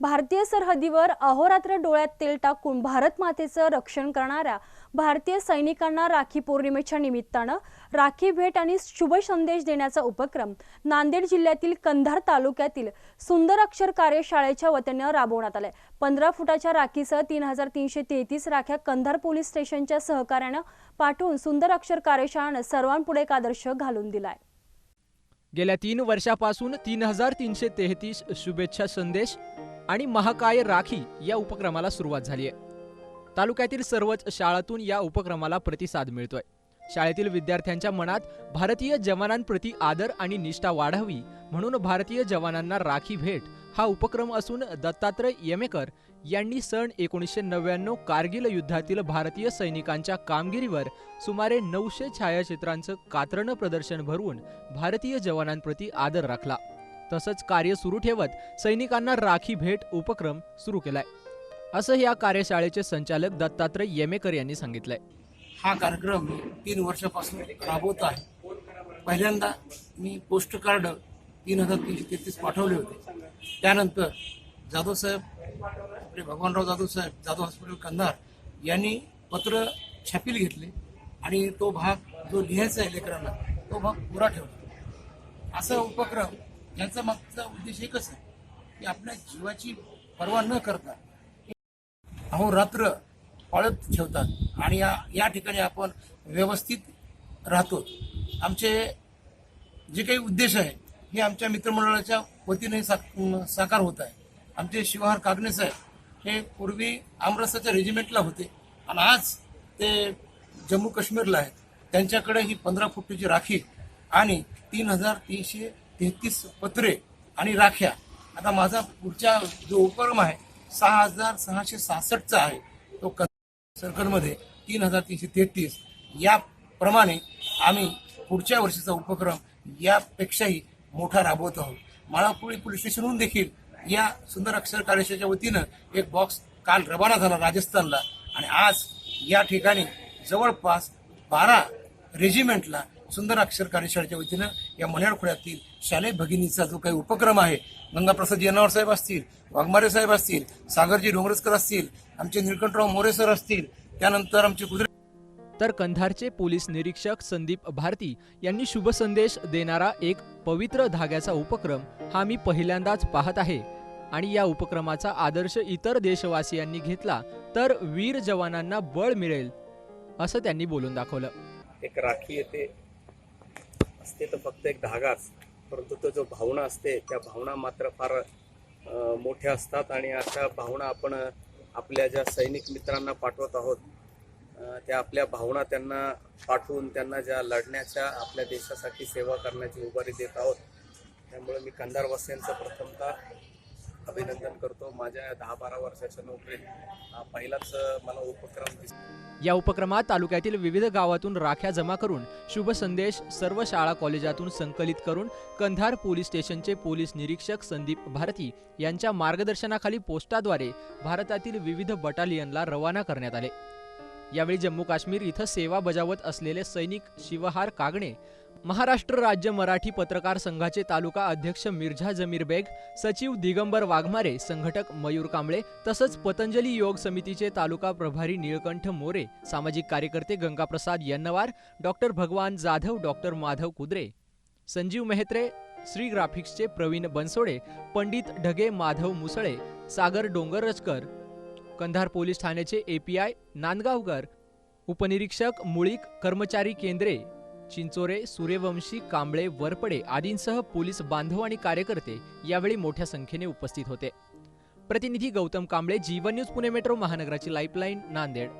भारतीय सरहदीवर अहोरात्र डोळ्यात तेल टाकून भारत मातेचं रक्षण करणाऱ्या भारतीय सैनिकांना राखी पौर्णिमेच्या निमित्तानं राखी भेट आणि शुभ संदेश देण्याचा उपक्रम नांदेड जिल्ह्यातील कंधार तालुक्यातील सुंदर अक्षर कार्यशाळेच्या वतीनं राबवण्यात आलाय. पंधरा फुटाच्या राखीसह तीन हजार तीनशे तेहतीस राख्या कंधार पोलीस स्टेशनच्या सहकार्यानं पाठवून सुंदर अक्षर कार्यशाळेनं सर्वांपुढे एक आदर्श घालून दिलाय. गेल्या तीन वर्षापासून तीन हजार तीनशे तेहतीस शुभेच्छा संदेश आणि महाकाय राखी या उपक्रमाला सुरुवात झाली आहे. तालुक्यातील सर्वच शाळातून या उपक्रमाला प्रतिसाद मिळतोय. शाळेतील विद्यार्थ्यांच्या मनात भारतीय जवानांप्रती आदर आणि निष्ठा वाढावी म्हणून भारतीय जवानांना राखी भेट हा उपक्रम असून दत्तात्रय येमेकर यांनी सन एकोणीसशे नव्याण्णव कारगिल युद्धातील भारतीय सैनिकांच्या कामगिरीवर सुमारे नऊशे छायाचित्रांचं कात्रणं प्रदर्शन भरवून भारतीय जवानांप्रती आदर राखला. तसंच कार्य सुरू ठेवत सैनिकांना राखी भेट उपक्रम सुरू केलाय. असं या कार्यशाळेचे संचालक दत्तात्रय येमेकर यांनी सांगितलंय. हा कार्यक्रम मी तीन वर्षापासून राबवत आहे. पहिल्यांदा मी पोस्ट कार्ड तीन हजार तीनशे तेहतीस पाठवले होते. त्यानंतर जाधव साहेब आपले भगवानराव जाधव साहेब जाधव हॉस्पिटल कंधार यांनी पत्र छापील घेतले आणि तो भाग जो लिहायचा आहे लेकरांना तो भाग पुरा ठेवला. असा उपक्रम याचा मागचा उद्देश एकच आहे की आपल्या जीवाची पर्वा न करता अहोरात्र पाळत ठेवतात आणि या या ठिकाणी आपण व्यवस्थित राहतो. आमचे जे काही उद्देश आहे हे आमच्या मित्रमंडळाच्या वतीने सा साकार होत आहे. आमचे शिवहार कागणे साहेब हे पूर्वी आमरसाच्या रेजिमेंटला होते आणि आज ते जम्मू काश्मीरला आहेत. त्यांच्याकडे ही पंधरा फुटीची राखी आणि तीन हजार तीनशे तेहतीस पत्रे आणि राख्या. आता माझा पुढचा जो उपक्रम आहे सहा हजार सहाशे सहासष्टचा आहे तो क- सर्कलमध्ये तीन हजार तीनशे तेहतीस. याप्रमाणे आम्ही पुढच्या वर्षीचा उपक्रम यापेक्षाही मोठा राबवत आहोत. माळापुळी पोलीस स्टेशनहून देखील या सुंदर अक्षर कार्यशाळेच्या वतीनं एक बॉक्स काल रवाना झाला राजस्थानला आणि आज या ठिकाणी जवळपास बारा रेजिमेंटला सुंदर अक्षर कार्यशाळेच्या वतीनं या मन्याड खोऱ्यातील शालेय भगिनीचा जो काही उपक्रम आहे गंगाप्रसाद येनावर साहेब असतील वाघमारे साहेब असतील सागरजी डोंगरजकर असतील आमचे निळकंठराव मोरे सर असतील त्यानंतर आमचे कुत्रे तर कंधारचे पोलीस निरीक्षक संदीप भारती यांनी शुभ संदेश देणारा एक पवित्र धाग्याचा उपक्रम हा मी पहिल्यांदाच पाहत आहे. आणि या उपक्रमाचा आदर्श इतर देशवासियांनी घेतला तर वीर जवानांना बळ मिळेल असं त्यांनी बोलून दाखवलं. एक राखी येते. असते तर फक्त एक धागाच. परंतु तो जो भावना असते त्या भावना मात्र फार मोठ्या असतात आणि अशा भावना आपण आपल्या ज्या सैनिक मित्रांना पाठवत आहोत त्या आपल्या भावना त्यांना पाठवून त्यांना ज्या लढण्याच्या आपल्या देशासाठी सेवा करण्याची उभारी देत आहोत. त्यामुळे मी कंधारवासियांचं प्रथमतः अभिनंदन करतो. माझ्या दहा बारा वर्षाच्या नोकरीत पहिलाच मला उपक्रम दिसतो या उपक्रमात तालुक्यातील विविध गावातून राख्या जमा करून शुभ संदेश सर्व शाळा कॉलेजातून संकलित करून कंधार पोलीस स्टेशनचे पोलीस निरीक्षक संदीप भारती यांच्या मार्गदर्शनाखाली पोस्टाद्वारे भारतातील विविध बटालियनला रवाना करण्यात आले. यावेळी जम्मू काश्मीर इथं सेवा बजावत असलेले सैनिक शिवहार कागणे महाराष्ट्र राज्य मराठी पत्रकार संघाचे तालुका अध्यक्ष मिर्झा जमीर बेग सचिव दिगंबर वाघमारे संघटक मयूर कांबळे तसंच पतंजली योग समितीचे तालुका प्रभारी निळकंठ मोरे सामाजिक कार्यकर्ते गंगाप्रसाद यन्नवार डॉक्टर भगवान जाधव डॉक्टर माधव कुद्रे संजीव मेहत्रे श्री ग्राफिक्सचे प्रवीण बनसोडे पंडित ढगे माधव मुसळे सागर डोंगरचकर कंधार पोलीस ठाण्याचे एपीआय नांदगावकर उपनिरीक्षक मुळीक कर्मचारी केंद्रे चिंचोरे सूर्यवंशी कांबळे वरपडे आदींसह पोलीस बांधव आणि कार्यकर्ते यावेळी मोठ्या संख्येने उपस्थित होते. प्रतिनिधी गौतम कांबळे जीवन न्यूज पुणे मेट्रो महानगराची लाईफलाईन नांदेड.